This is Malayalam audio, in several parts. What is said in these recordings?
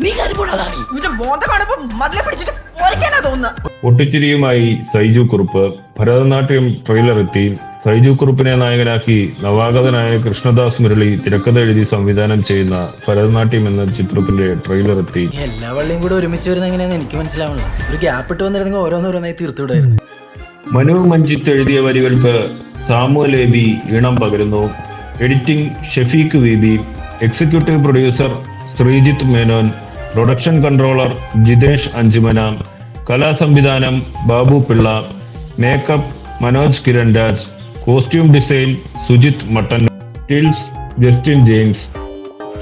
ഇവന്റെ മോന്ത കാണുമ്പോ മതിലെ പിടിച്ചിട്ട് ഓരക്കാനാ തോന്നുന്നു. പൊട്ടിച്ചിരിയുമായി സൈജു കുറുപ്പ് ഭരതനാട്യം ട്രെയിലർ എത്തി. സൈജു കുറുപ്പിനെ നായകനാക്കി നവാഗതനായ കൃഷ്ണദാസ് മുരളി തിരക്കഥ എഴുതി സംവിധാനം ചെയ്യുന്ന ഭരതനാട്യം എന്ന ചിത്രത്തിന്റെ ട്രെയിലർ എത്തി. എല്ലാ വള്ളിയും കൂടെ ഒരുമിച്ച് വരുന്ന എങ്ങനെയാന്ന് എനിക്ക് മനസ്സിലാവണില്ല. ഒരു ഗ്യാപ്പ് ഇട്ട് വന്നിരുന്നെങ്കിൽ ഓരോന്നോരോന്നായി തീർത്തു വിടായിരുന്നു മനു മഞ്ജിത്ത് എഴുതിയ വരികൾക്ക് സാമുവൽ എബി ഈണം പകരുന്നു. Editing Shefeek V B executive producer Sreejith Menon production controller Jithesh Anchumana കലാസംവിധാനം Babu Pillai makeup Manoj Kiran Raj costume design Sujith Mattan stills Justin James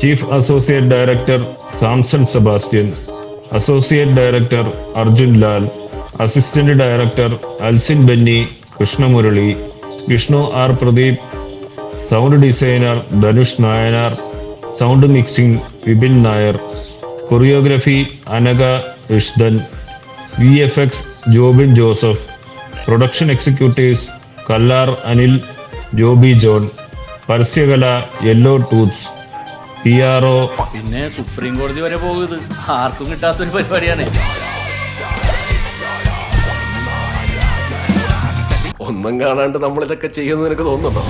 chief associate director Samson Sebastian associate director Arjun Lal assistant director Alsin Benny Krishnamurali Vishnu R Pradeep sound designer Dhanush Nayanar sound mixing Vipin Nair choreography Anaka Rishdan V F X Jobin Joseph production executives Kallar Anil Joby John പരസ്യകല yellow tooths P R O പിന്നെ സുപ്രീം കോടതി വരെ പോകുന്നത്. ആർക്കും കിട്ടാത്തൊരു പരിപാടിയാണ്. ഒന്നും കാണാണ്ട് നമ്മൾ ഇതൊക്കെ ചെയ്യുമെന്ന് നിനക്ക് തോന്നുന്നുണ്ടോ?